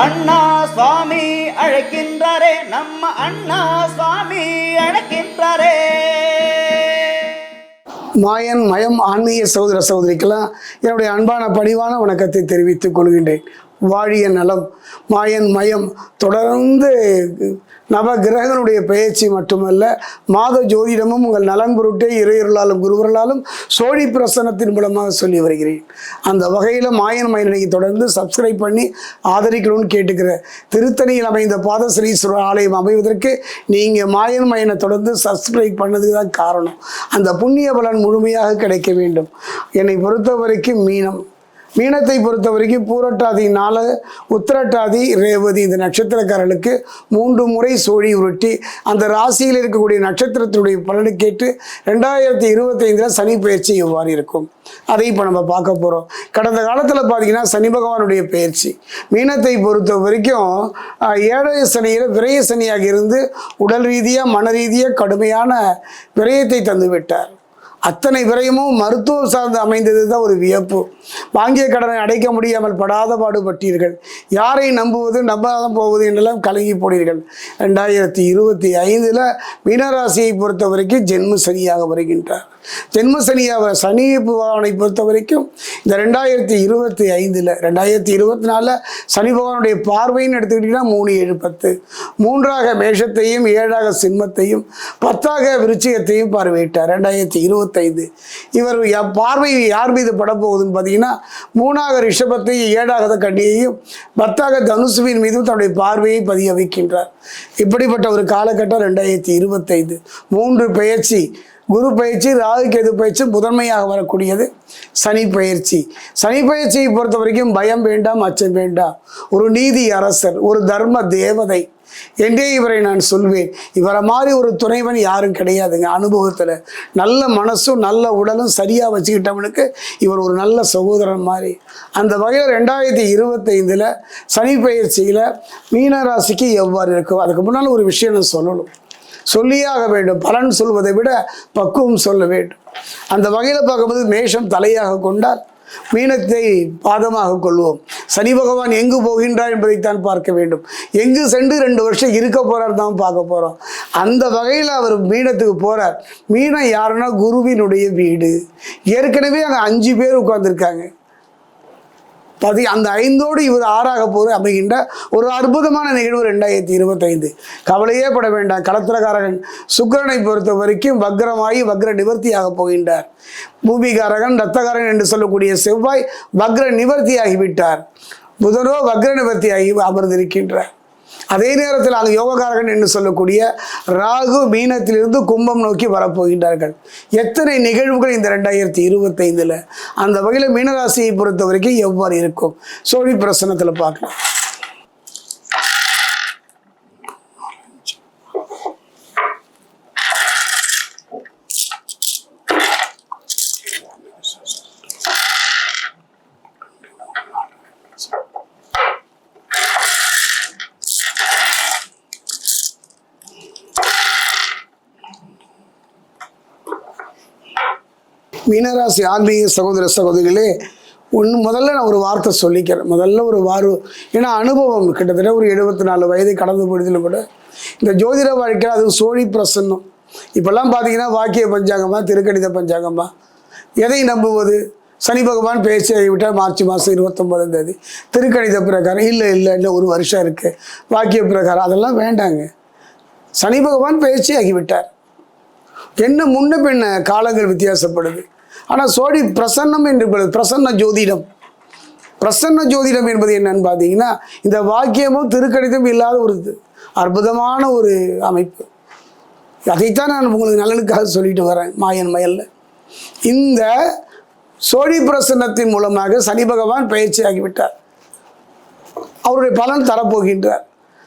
அண்ணா சுவாமி அழைக்கின்றாரே நம்ம அண்ணா சுவாமி அழைக்கின்றாரே. மாயன் மயம் ஆன்மீக சகோதர சகோதரிக்கெல்லாம் என்னுடைய அன்பான பணிவான வணக்கத்தை தெரிவித்துக் கொள்கின்றேன். வாழிய நலம் மாயன் மயம் தொடர்ந்து நவ கிரகங்களுடைய பெயர்ச்சி மட்டுமல்ல மாத ஜோதிடமும் உங்கள் நலன் பொருட்டே இறையொருளாலும் குருவர்களாலும் சோழி பிரசனத்தின் மூலமாக சொல்லி வருகிறேன். அந்த வகையில் மாயன் மயனை தொடர்ந்து சப்ஸ்கிரைப் பண்ணி ஆதரிக்கணும்னு கேட்டுக்கிறேன். திருத்தணியில் அமைந்த பாதஸ்ரீஸ்வரர் ஆலயம் அமைவதற்கு நீங்கள் மாயன் மயனை தொடர்ந்து சப்ஸ்கிரைப் பண்ணதுக்கு தான் காரணம். அந்த புண்ணிய பலன் முழுமையாக கிடைக்க வேண்டும். என்னை பொறுத்த வரைக்கும் மீனம். மீனத்தை பொறுத்த வரைக்கும் பூரட்டாதி நாலு உத்திரட்டாதி ரேவதி இந்த நட்சத்திரக்காரர்களுக்கு மூன்று முறை சோழி உருட்டி அந்த ராசியில் இருக்கக்கூடிய நட்சத்திரத்தினுடைய பலனை கேட்டு ரெண்டாயிரத்தி இருபத்தைந்தில் சனி பயிற்சி எவ்வாறு இருக்கும்? அதை இப்போ நம்ம பார்க்க போகிறோம் கடந்த காலத்தில் பார்த்தீங்கன்னா சனி பகவானுடைய பயிற்சி. மீனத்தை பொறுத்த வரைக்கும் ஏழைய சனியில் விரய சனியாக இருந்து உடல் ரீதியாக மன ரீதியாக கடுமையான விரயத்தை தந்துவிட்டார். அத்தனை விரயமும் மருத்துவம் சார்ந்து அமைந்தது தான் ஒரு வியப்பு. வாங்கிய கடனை அடைக்க முடியாமல் படாத பாடுபட்டீர்கள். யாரை நம்புவது நம்பாதான் போவது என்றெல்லாம் கலங்கி போனீர்கள். ரெண்டாயிரத்தி இருபத்தி ஐந்தில் மீனராசியை பொறுத்த வரைக்கும் ஜென்ம சனியாக வருகின்றார். ஜென்ம சனியாக சனி பகவானை பொறுத்த வரைக்கும் இந்த ரெண்டாயிரத்தி இருபத்தி ஐந்தில் ரெண்டாயிரத்தி இருபத்தி நாலில் சனி பகவானுடைய பார்வைன்னு எடுத்துக்கிட்டிங்கன்னா மூணு ஏழு பத்து. மூன்றாக மேஷத்தையும் ஏழாக சிம்மத்தையும் பத்தாக விருச்சிகத்தையும் பார்வையிட்டார். ரெண்டாயிரத்தி இருபத்தைந்து. இவர் பார்வை யார் மீது படப்போகுதுன்னு பார்த்தீங்கன்னா மூணாக ரிஷபத்தையும் ஏழாக கண்ணியையும் பத்தாக தனுசுவின் மீதும் தன்னுடைய பார்வையை பதிய வைக்கின்றார் இப்படிப்பட்ட ஒரு காலகட்டம் ரெண்டாயிரத்தி இருபத்தைந்து. மூன்று பெயர்ச்சி குரு பயிற்சி ராகு கேது பயிற்சி முதன்மையாக வரக்கூடியது சனி பயிற்சி. சனி பயிற்சியை பொறுத்த வரைக்கும் பயம் வேண்டாம் அச்சம் வேண்டாம். ஒரு நீதி அரசர் ஒரு தர்ம தேவதை என்றே இவரை நான் சொல்வேன். இவரை மாதிரி ஒரு துணைவன் யாரும் கிடையாதுங்க. அனுபவத்தில் நல்ல மனசும் நல்ல உடலும் சரியாக வச்சுக்கிட்டவனுக்கு இவர் ஒரு நல்ல சகோதரன் மாதிரி. அந்த வகையில் ரெண்டாயிரத்தி இருபத்தைந்தில் சனி பயிற்சியில் மீனராசிக்கு எவ்வாறு இருக்கும் அதுக்கு முன்னால் ஒரு விஷயம் நான் சொல்லணும். சொல்லியாக வேண்டும். பலன் சொல்வதை விட பக்குவம் சொல்ல வேண்டும். அந்த வகையில் பார்க்கும்போது மேஷம் தலையாக கொண்டால் மீனத்தை பாதமாக கொள்வோம். சனி பகவான் எங்கு போகின்றார் என்பதைத்தான் பார்க்க வேண்டும். எங்கு சென்று ரெண்டு வருஷம் இருக்க போறார் தான் பார்க்க போகிறோம் அந்த வகையில் அவர் மீனத்துக்கு போகிறார் மீனம் யாருன்னா குருவினுடைய வீடு. ஏற்கனவே அங்கே அஞ்சு பேர் உட்காந்துருக்காங்க பதி அந்த ஐந்தோடு இவர் ஆறாக போது அமைகின்ற ஒரு அற்புதமான நிகழ்வு ரெண்டாயிரத்தி இருபத்தைந்து. கவலையே பட வேண்டாம். கலத்திரகாரகன் சுக்கரனை பொறுத்த வரைக்கும் வக்ரமாகி வக்ர நிவர்த்தியாக போகின்றார். பூமிகாரகன் ரத்தகாரன் என்று சொல்லக்கூடிய செவ்வாய் வக்ர நிவர்த்தியாகிவிட்டார். புதனோ வக்ர நிவர்த்தியாகி அமர்ந்திருக்கின்றார். அதே நேரத்தில் அங்கு யோகக்காரகன் என்று சொல்லக்கூடிய ராகு மீனத்திலிருந்து கும்பம் நோக்கி வரப்போகின்றார்கள். எத்தனை நிகழ்வுகள் இந்த ரெண்டாயிரத்தி இருபத்தைந்தில்? அந்த வகையில் மீனராசியை பொறுத்த வரைக்கும் எவ்வாறு இருக்கும்? சோழி பிரசனத்தில் பார்க்கலாம். மீனராசி ஆன்மீக சகோதர சகோதரிகளே ஒன்று முதல்ல நான் ஒரு வார்த்தை சொல்லிக்கிறேன். முதல்ல ஒரு வாரு ஏன்னா அனுபவம் கிட்டத்தட்ட ஒரு எழுபத்தி நாலு வயது கடந்து போயிடுதில் கூட இந்த ஜோதிட வாழ்க்கையில் அது சோழி பிரசன்னம். இப்போல்லாம் பார்த்தீங்கன்னா வாக்கிய பஞ்சாங்கமா திருக்கணித பஞ்சாங்கம்மா எதை நம்புவது? சனி பகவான் பேச்சு விட்டால் மார்ச் மாதம் இருபத்தொம்பதாம் தேதி. திருக்கணித பிரகாரம் இல்லை இல்லை இல்லை ஒரு வருஷம் இருக்குது வாக்கிய பிரகாரம் அதெல்லாம் வேண்டாங்க. சனி பகவான் பேச்சு ஆகிவிட்டார். என்ன முன்ன பின்ன காலங்கள் வித்தியாசப்படுது. ஆனால் சோழி பிரசன்னம் என்று பிரசன்ன ஜோதிடம். பிரசன்ன ஜோதிடம் என்பது என்னன்னு பார்த்தீங்கன்னா இந்த வாக்கியமும் திருக்கணிதம் இல்லாத ஒரு இது. அற்புதமான ஒரு அமைப்பு. அதைத்தான் நான் உங்களுக்கு நலனுக்காக சொல்லிட்டு வரேன் மாயன் மயல்ல. இந்த சோழி பிரசன்னத்தின் மூலமாக சனி பகவான் பயிற்சி ஆகிவிட்டார் அவருடைய பலன் தரப்போகின்றார்.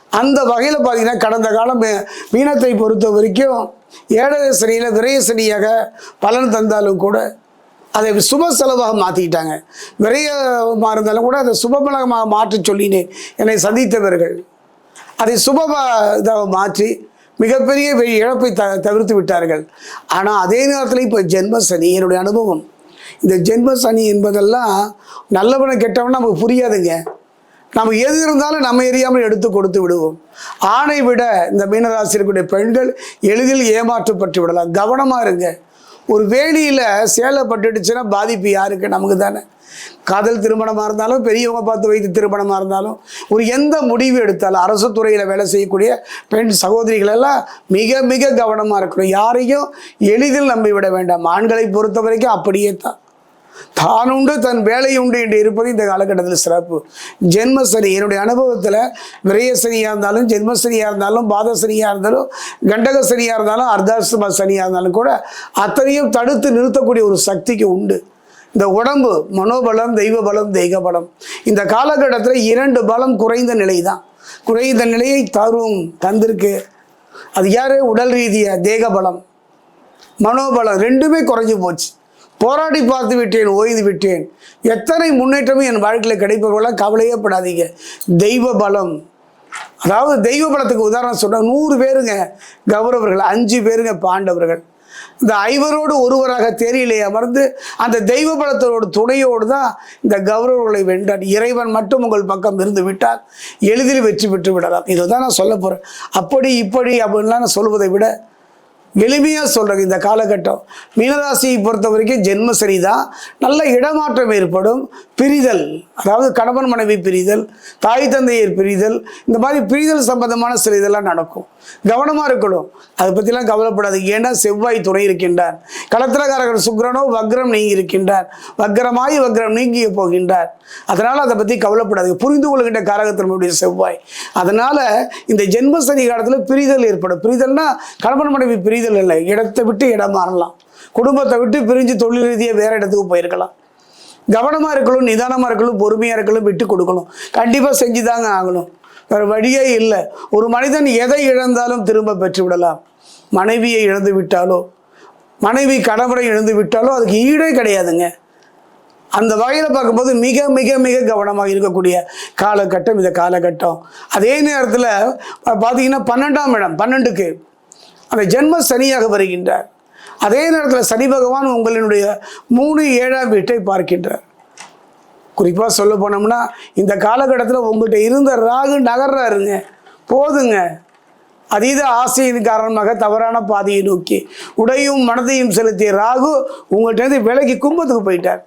அந்த வகையில் பார்த்தீங்கன்னா கடந்த காலம் மீ- மீனத்தை பொறுத்த வரைக்கும் ஏழரை சனியில் விரைய சனியாக பலன் தந்தாலும் கூட அதை சுப செலவாக மாற்றிக்கிட்டாங்க விரயமாக இருந்தாலும் கூட அதை சுபபலமாக மாற்ற சொல்லினேன் என்னை சந்தித்தவர்கள். அதை சுப இதாக மாற்றி மிகப்பெரிய இழப்பை த தவிர்த்து விட்டார்கள். ஆனால் அதே நேரத்தில் இப்போ ஜென்ம சனி என்னுடைய அனுபவம். இந்த ஜென்ம சனி என்பதெல்லாம் நல்லவனை கெட்டவன் நமக்கு புரியாதுங்க. நம்ம எது இருந்தாலும் நம்ம எரியாமல் எடுத்து கொடுத்து விடுவோம். ஆணை விட இந்த மீனராசி இருக்கக்கூடிய பெண்கள் எளிதில் ஏமாற்றப்பட்டு விடலாம். கவனமாக இருங்க. ஒரு வேலியில் சேலை பட்டுடுச்சுன்னா பாதிப்பு யாருக்கு? நமக்கு தானே. காதல் திருமணமாக இருந்தாலும் பெரியவங்க பார்த்து வைத்து திருமணமாக இருந்தாலும் ஒரு எந்த முடிவு எடுத்தாலும் அரசு துறையில் வேலை செய்யக்கூடிய பெண் சகோதரிகள் எல்லாம் மிக மிக கவனமாக இருக்கணும். யாரையும் எளிதில் நம்பி விட வேண்டாம். ஆண்களை பொறுத்த வரைக்கும் அப்படியே தான். தான் உண்டு தன் வேலை உண்டு என்று இருப்பது இந்த காலகட்டத்தில் சிறப்பு. ஜென்மசனி என்னுடைய அனுபவத்தில் விரயசனியாக இருந்தாலும் ஜென்மசனியாக இருந்தாலும் பாதசனியாக இருந்தாலும் கண்டக சனியாக இருந்தாலும் அர்த்தாசிரம சனியாக இருந்தாலும் கூட அத்தனையும் தடுத்து நிறுத்தக்கூடிய ஒரு சக்திக்கு உண்டு. இந்த உடம்பு மனோபலம் தெய்வ பலம் தெய்வ பலம் இந்த காலகட்டத்தில் இரண்டு பலம் குறைந்த நிலை தான் குறைந்த நிலையை தரும் தந்திருக்கு. அது யார்? உடல் ரீதியாக தேக பலம் மனோபலம் ரெண்டுமே குறைஞ்சு போச்சு. போராடி பார்த்து விட்டேன் ஓய்ந்து விட்டேன். எத்தனை முன்னேற்றமும் என் வாழ்க்கையில் கிடைப்பவர்களாம் கவலையே படாதீங்க. தெய்வ பலம். அதாவது தெய்வ பலத்துக்கு உதாரணம் சொன்னால் நூறு பேருங்க கௌரவர்கள் அஞ்சு பேருங்க பாண்டவர்கள். இந்த ஐவரோடு ஒருவராக தேரியிலே அமர்ந்து அந்த தெய்வ பலத்தோட துணையோடு தான் இந்த கௌரவர்களை வென்றார். இறைவன் மட்டும் உங்கள் பக்கம் இருந்து விட்டால் எளிதில் வெற்றி பெற்று விடலாம். இதை தான் நான் சொல்ல போகிறேன் அப்படி இப்படி அப்படின்லாம் நான் சொல்வதை விட எளிமையாக சொல்கிறேன் இந்த காலகட்டம். மீனராசியை பொறுத்த வரைக்கும் ஜென்ம தான் நல்ல இடமாற்றம் ஏற்படும். பிரிதல் அதாவது கணவன் மனைவி பிரிதல் தாய் தந்தையர் பிரிதல் இந்த மாதிரி பிரிதல் சம்பந்தமான சில இதெல்லாம் நடக்கும். கவனமாக இருக்கணும். அதை பற்றிலாம் கவலைப்படாது ஏன்னா செவ்வாய் துணை இருக்கின்றார். களத்திரக்காரகர் சுக்கிரனோ வக்ரம் நீங்கி இருக்கின்றார். வக்ரமாய் வக்ரம் நீங்கி போகின்றார். அதனால் அதை பற்றி கவலைப்படாது புரிந்து கொள்கின்ற காரகத்தினுடைய செவ்வாய். அதனால் இந்த ஜென்மசனி காலத்தில் பிரிதல் ஏற்படும். பிரிதல்னா கணவன் மனைவி பிரிதல் இல்லை. இடத்தை விட்டு இடம் மாறலாம். குடும்பத்தை விட்டு பிரிஞ்சு தொழில் ரீதியாக வேறு இடத்துக்கு போயிருக்கலாம். கவனமாக இருக்கணும் நிதானமாக இருக்கணும் பொறுமையாக இருக்கணும் விட்டு கொடுக்கணும். கண்டிப்பாக செஞ்சு தாங்க ஆகணும். வேறு வழியே இல்லை. ஒரு மனிதன் எதை இழந்தாலும் திரும்ப பெற்று விடலாம். மனைவியை இழந்து விட்டாலோ மனைவி கணவரை இழந்து விட்டாலோ அதுக்கு ஈடே கிடையாதுங்க. அந்த வகையில் பார்க்கும்போது மிக மிக மிக கவனமாக இருக்கக்கூடிய காலகட்டம் இந்த காலகட்டம். அதே நேரத்தில் பார்த்தீங்கன்னா பன்னெண்டாம் இடம் பன்னெண்டுக்கு. அந்த ஜென்ம சனியாக வருகின்றார். அதே நேரத்தில் சனி பகவான் உங்களினுடைய மூணு ஏழாம் வீட்டை பார்க்கின்றார். குறிப்பாக சொல்ல போனோம்னா இந்த காலகட்டத்தில் உங்கள்கிட்ட இருந்த ராகு நகர்றாருங்க. போதுங்க. அதீத ஆசையின் காரணமாக தவறான பாதையை நோக்கி உடையும் மனதையும் செலுத்திய ராகு உங்கள்கிட்ட விலகி கும்பத்துக்கு போயிட்டார்.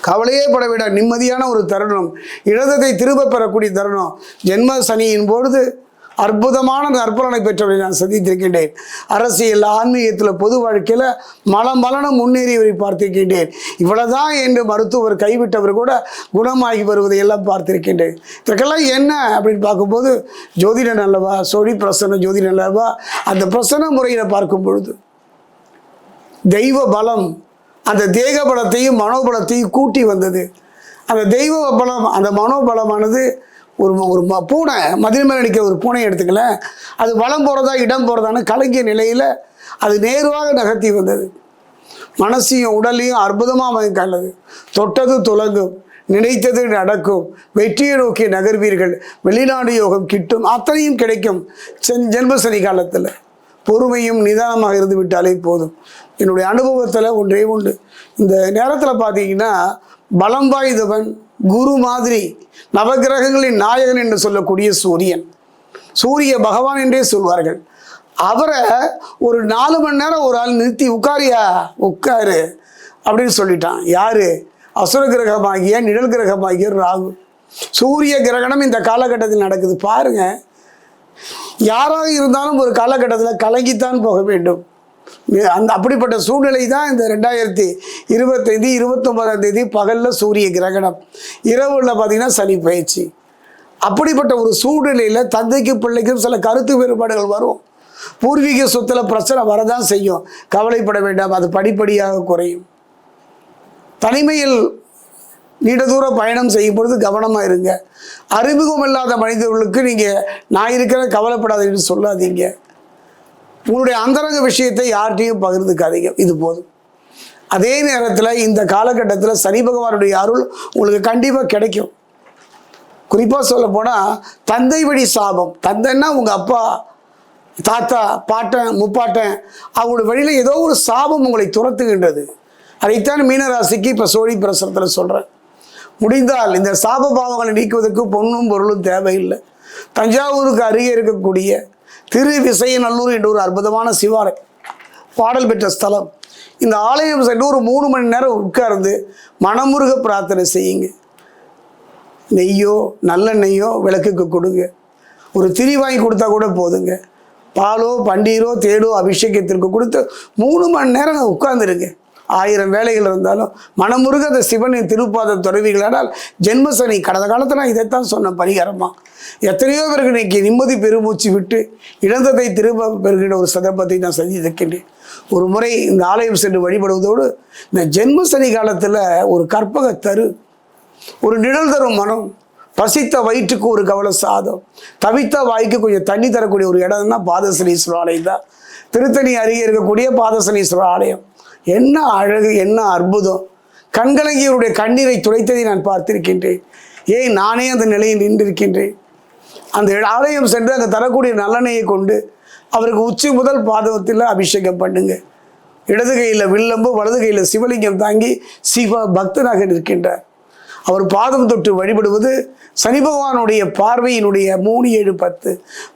கவலையே பட விட நிம்மதியான ஒரு தருணம். இடத்தை திரும்ப பெறக்கூடிய தருணம். ஜென்ம சனியின் பொழுது அற்புதமான நற்பலனை பெற்றவரை நான் சந்தித்திருக்கின்றேன். அரசியல் ஆன்மீகத்தில் பொது வாழ்க்கையில் மலம் மலன முன்னேறியவரை பார்த்திருக்கின்றேன். இவ்வளவுதான் என்று மருத்துவர் கைவிட்டவர் கூட குணமாகி வருவதை எல்லாம் பார்த்திருக்கின்றேன். இதற்கெல்லாம் என்ன அப்படின்னு பார்க்கும்போது ஜோதிடன் அல்லவா சொடி பிரசன்ன ஜோதிட அல்லவா அந்த பிரசன்ன முறையில் பார்க்கும் பொழுது தெய்வ பலம் அந்த தேக பலத்தையும் மனோபலத்தையும் கூட்டி வந்தது. அந்த தெய்வ பலம் அந்த மனோபலமானது ஒரு ஒரு பூனை மதில் மேல் அடிக்கிற ஒரு பூனையை எடுத்துக்கல. அது வலம் போகிறதா இடம் போகிறதான்னு கலங்கிய நிலையில் அது நேருவாக நகர்த்தி வந்தது. மனசையும் உடலையும் அற்புதமாக வாங்கி கல்லது தொட்டது துலங்கும் நினைத்தது நடக்கும். வெற்றியை நோக்கி நகர்வீர்கள். வெளிநாடு யோகம் கிட்டும் அத்தனையும் கிடைக்கும் சென் ஜென்மசனி காலத்தில். பொறுமையும் நிதானமாக இருந்து விட்டாலே போதும். என்னுடைய அனுபவத்தில் ஒன்றே உண்டு இந்த நேரத்தில் பார்த்தீங்கன்னா பலம் வாய்ந்தவன் குரு மாதிரி நவகிரகங்களின் நாயகன் என்று சொல்லக்கூடிய சூரியன். சூரிய பகவான் என்றே சொல்வார்கள். அவரை ஒரு நாலு மணி நேரம் ஒரு ஆள் நிறுத்தி உட்காரியா? உட்காரு. அப்படின்னு சொல்லிட்டான். யாரு? அசுர கிரகமாகிய நிழல் கிரகமாகிய ராகு. சூரிய கிரகணம் இந்த காலகட்டத்தில் நடக்குது. பாருங்க. யாராக இருந்தாலும் ஒரு காலகட்டத்தில் கலங்கித்தான் போக வேண்டும். அந்த அப்படிப்பட்ட சூழ்நிலை தான் இந்த ரெண்டாயிரத்தி இருபத்தைந்து இருபத்தொம்பதாம் தேதி பகலில் சூரிய கிரகணம். இரவுல பார்த்தீங்கன்னா சனி பயிற்சி. அப்படிப்பட்ட ஒரு சூழ்நிலையில் தந்தைக்கும் பிள்ளைக்கும் சில கருத்து வேறுபாடுகள் வரும். பூர்வீக சொத்தில் பிரச்சனை வரதான் செய்யும். கவலைப்பட வேண்டாம் அது படிப்படியாக குறையும். தனிமையில் நீண்ட தூர பயணம் செய்யும் பொழுது கவனமாக இருங்க. அறிமுகம் இல்லாத மனிதர்களுக்கு நீங்கள் நான் இருக்கிற கவலைப்படாதீங்கன்னு சொல்லாதீங்க. உங்களுடைய அந்தரங்க விஷயத்தை யார்கிட்டையும் பகிர்ந்துக்காதீங்க. இது போதும். அதே நேரத்தில் இந்த காலகட்டத்தில் சனி பகவானுடைய அருள் உங்களுக்கு கண்டிப்பாக கிடைக்கும். குறிப்பாக சொல்ல போனால் தந்தை வழி சாபம். தந்தைன்னா உங்கள் அப்பா தாத்தா பாட்டன் முப்பாட்டன் அவங்களோட வழியில் ஏதோ ஒரு சாபம் உங்களை துரத்துகின்றது. அதைத்தான் மீனராசிக்கு இப்போ சோழி பிரசனத்தில் சொல்கிறேன் முடிந்தால் இந்த சாப பாவங்களை நீக்குவதற்கு பொண்ணும் பொருளும் தேவையில்லை. தஞ்சாவூருக்கு அருகே இருக்கக்கூடிய திரு விசயநல்லூர் என்ற ஒரு அற்புதமான சிவாலயம் பாடல் பெற்ற ஸ்தலம். இந்த ஆலயம் சென்று ஒரு மூணு மணி நேரம் உட்கார்ந்து மனமுருக பிரார்த்தனை செய்யுங்க. நெய்யோ நல்லெண்ணெய்யோ விளக்குக்கு கொடுங்க. ஒரு திரி வாங்கி கொடுத்தா கூட போதுங்க. பாலோ பண்டீரோ தேடோ அபிஷேகத்திற்கு கொடுத்து மூணு மணி நேரம் உட்கார்ந்துருங்க. ஆயிரம் வேலைகள் இருந்தாலும் மனமுருக அந்த சிவனின் திருப்பாத துறவிகளானால் ஜென்மசனி கடந்த காலத்தில் நான் இதைத்தான் சொன்னேன் பரிகாரமாக எத்தனையோ பேருக்கு இன்னைக்கு நிம்மதி பெருமூச்சு விட்டு இழந்ததை திரும்ப பெறுகின்ற ஒரு சந்தர்ப்பத்தை நான் சந்தித்திருக்கின்றேன். ஒரு முறை இந்த ஆலயம் சென்று வழிபடுவதோடு இந்த ஜென்மசனி காலத்தில் ஒரு கற்பக தரு ஒரு நிழல் தரும் மனம் பசித்த வயிற்றுக்கு ஒரு கவலை சாதம் தவித்த வாய்க்கு கொஞ்சம் தண்ணி தரக்கூடிய ஒரு இடம் தான் பாதசனீஸ்வரர் ஆலயம் தான். திருத்தணி அருகே இருக்கக்கூடிய பாதசனீஸ்வரர் ஆலயம். என்ன அழகு என்ன அற்புதம். கண்கலங்கியவருடைய கண்ணீரை துடைத்ததை நான் பார்த்திருக்கின்றேன். ஏன் நானே அந்த நிலையில் நின்றிருக்கின்றேன்? அந்த ஆலயம் சென்று அங்கே தரக்கூடிய நல்லெண்ணெயை கொண்டு அவருக்கு உச்சி முதல் பாதவத்தில் அபிஷேகம் பண்ணுங்க. இடது கையில் வில்லம்பு வலது கையில் சிவலிங்கம் தாங்கி சிவ பக்தனாக நிற்கின்றார். அவர் பாதம் தொட்டு வழிபடுவது சனி பகவானுடைய பார்வையினுடைய மூணு ஏழு பத்து.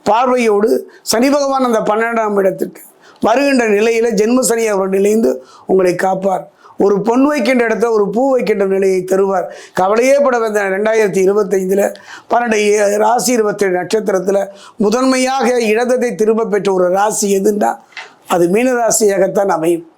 பார்வையோடு சனி பகவான் அந்த பன்னெண்டாம் இடத்திற்கு வருகின்ற நிலையில் ஜென்ம சனி அவர் நிலைந்து உங்களை காப்பார். ஒரு பொன் வைக்கின்ற இடத்த ஒரு பூ வைக்கின்ற நிலையை தருவார். கவலையே பட வந்த ரெண்டாயிரத்தி இருபத்தைந்தில் பன்னெண்டு ராசி இருபத்தேழு நட்சத்திரத்தில் முதன்மையாக இடத்தை திரும்ப பெற்ற ஒரு ராசி எதுன்னா அது மீன ராசியாகத்தான் அமையும்.